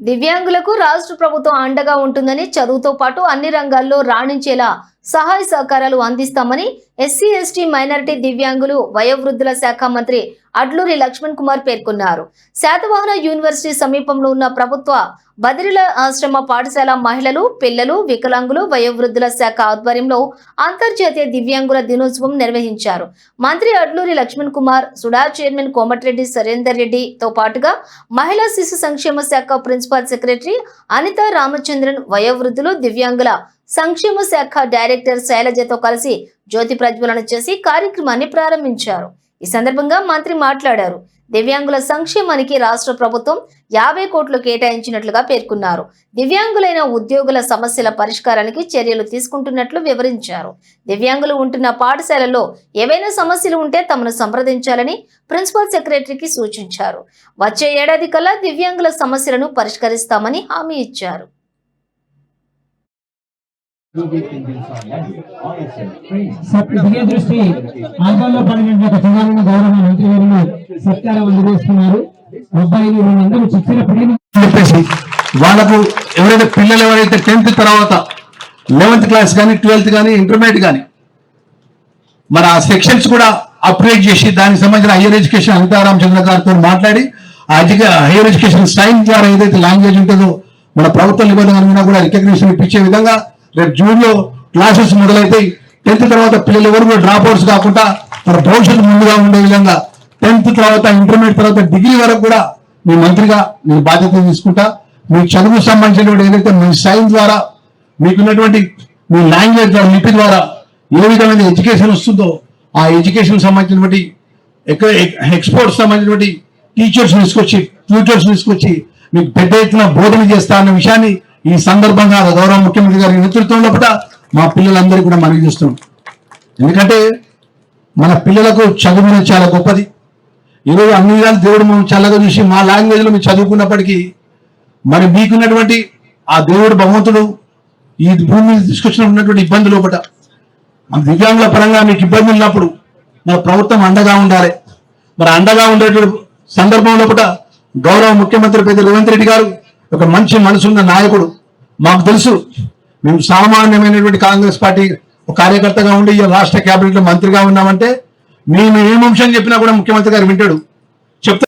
దివ్యాంగులకు రాష్ట్ర ప్రభుత్వం అండగా ఉంటుందని చదువుతో పాటు అన్ని రంగాల్లో రాణించేలా సహాయ సహకారాలు అందిస్తామని ఎస్సీ ఎస్టీ మైనారిటీ దివ్యాంగులు వయోవృద్ధుల శాఖ మంత్రి అడ్లూరి లక్ష్మణ్ కుమార్ పేర్కొన్నారు. శాతవాహన యూనివర్సిటీ సమీపంలో ఉన్న ప్రభుత్వ బదిరిల ఆశ్రమ పాఠశాల మహిళలు పిల్లలు వికలాంగులు వయోవృద్ధుల శాఖ ఆధ్వర్యంలో అంతర్జాతీయ దివ్యాంగుల దినోత్సవం నిర్వహించారు. మంత్రి అడ్లూరి లక్ష్మణ్ కుమార్ సుడా చైర్మన్ కోమటిరెడ్డి సరేందర్ రెడ్డితో పాటుగా మహిళా శిశు సంక్షేమ శాఖ ప్రిన్సిపల్ సెక్రటరీ అనిత రామచంద్రన్ వయోవృద్ధులు దివ్యాంగుల సంక్షేమ శాఖ డైరెక్టర్ శైలజతో కలిసి జ్యోతి ప్రజ్వలన చేసి కార్యక్రమాన్ని ప్రారంభించారు. ఈ సందర్భంగా మంత్రి మాట్లాడారు. దివ్యాంగుల సంక్షేమానికి రాష్ట్ర ప్రభుత్వం యాభై కోట్లు కేటాయించినట్లుగా పేర్కొన్నారు. దివ్యాంగులైన ఉద్యోగుల సమస్యల పరిష్కారానికి చర్యలు తీసుకుంటున్నట్లు వివరించారు. దివ్యాంగులు ఉంటున్న పాఠశాలలో ఏవైనా సమస్యలు ఉంటే తమను సంప్రదించాలని ప్రిన్సిపల్ సెక్రటరీకి సూచించారు. వచ్చే ఏడాది కల్లా దివ్యాంగుల సమస్యలను పరిష్కరిస్తామని హామీ ఇచ్చారు. సత్ దృష్టి ఆందోళన పడినటువంటి చంద్రబాబు గౌరవ మంత్రివర్యులు సత్కారం అందజేస్తున్నారు. అబ్బాయిలు చిచ్చిన చెప్పేసి వాళ్ళకు ఎవరైతే పిల్లలు ఎవరైతే టెన్త్ తర్వాత లెవెన్త్ క్లాస్ కానీ ట్వెల్త్ కానీ ఇంటర్మీడియట్ కానీ మరి ఆ సెక్షన్స్ కూడా అప్గ్రేడ్ చేసి దానికి సంబంధించిన హైయర్ ఎడ్యుకేషన్ అనితా చంద్ర గారితో మాట్లాడి ఆ హైయర్ ఎడ్యుకేషన్ స్టైల్ ద్వారా ఏదైతే లాంగ్వేజ్ ఉంటుందో మన ప్రభుత్వ నిబంధనలు కూడా రికగ్నిషన్ ఇప్పించే విధంగా రేపు జూన్లో క్లాసెస్ మొదలైతాయి. టెన్త్ తర్వాత పిల్లలు ఎవరు కూడా డ్రాప్ అవుట్స్ కాకుండా మన భవిష్యత్తు ముందుగా ఉండే విధంగా టెన్త్ తర్వాత ఇంటర్మీడియట్ తర్వాత డిగ్రీ వరకు కూడా మీ మంత్రిగా మీ బాధ్యత తీసుకుంటా. మీ చదువుకు సంబంధించినటువంటి ఏదైతే మీ సైన్స్ ద్వారా మీకున్నటువంటి మీ లాంగ్వేజ్ ద్వారా లిపి ద్వారా ఏ విధమైన ఎడ్యుకేషన్ వస్తుందో ఆ ఎడ్యుకేషన్ సంబంధించినటువంటి ఎక్స్పోర్ట్స్ సంబంధించినటువంటి టీచర్స్ తీసుకొచ్చి ట్యూటర్స్ తీసుకొచ్చి మీకు పెద్ద ఎత్తున బోధన చేస్తా అన్న విషయాన్ని ఈ సందర్భంగా గౌరవ ముఖ్యమంత్రి గారి నేతృత్వంలో కూడా మా పిల్లలందరికీ కూడా మనవి చేస్తున్నాం. ఎందుకంటే మన పిల్లలకు చదువు చాలా గొప్పది. ఈరోజు అన్ని విధాలు దేవుడు మనం చల్లగా చూసి మా లాంగ్వేజ్లో మేము మీరు చదువుకున్నప్పటికీ మరి మీకున్నటువంటి ఆ దేవుడు భగవంతుడు ఈ భూమి మీద తీసుకొచ్చినటువంటి ఇబ్బందులు ఒకట మన దివ్యాంగుల పరంగా మీకు ఇబ్బంది ఉన్నప్పుడు మన ప్రభుత్వం అండగా ఉండాలి. మరి అండగా ఉండేటువంటి సందర్భంలో కూడా గౌరవ ముఖ్యమంత్రి పెద్ద రేవంత్ రెడ్డి గారు ఒక మంచి మనసున్న నాయకుడు. మాకు తెలుసు. మేము సామాన్యమైనటువంటి కాంగ్రెస్ పార్టీ ఒక కార్యకర్తగా ఉండి రాష్ట్ర కేబినెట్లో మంత్రిగా ఉన్నామంటే మేము ఏం అంశం చెప్పినా కూడా ముఖ్యమంత్రి గారు వింటాడు. చెప్తా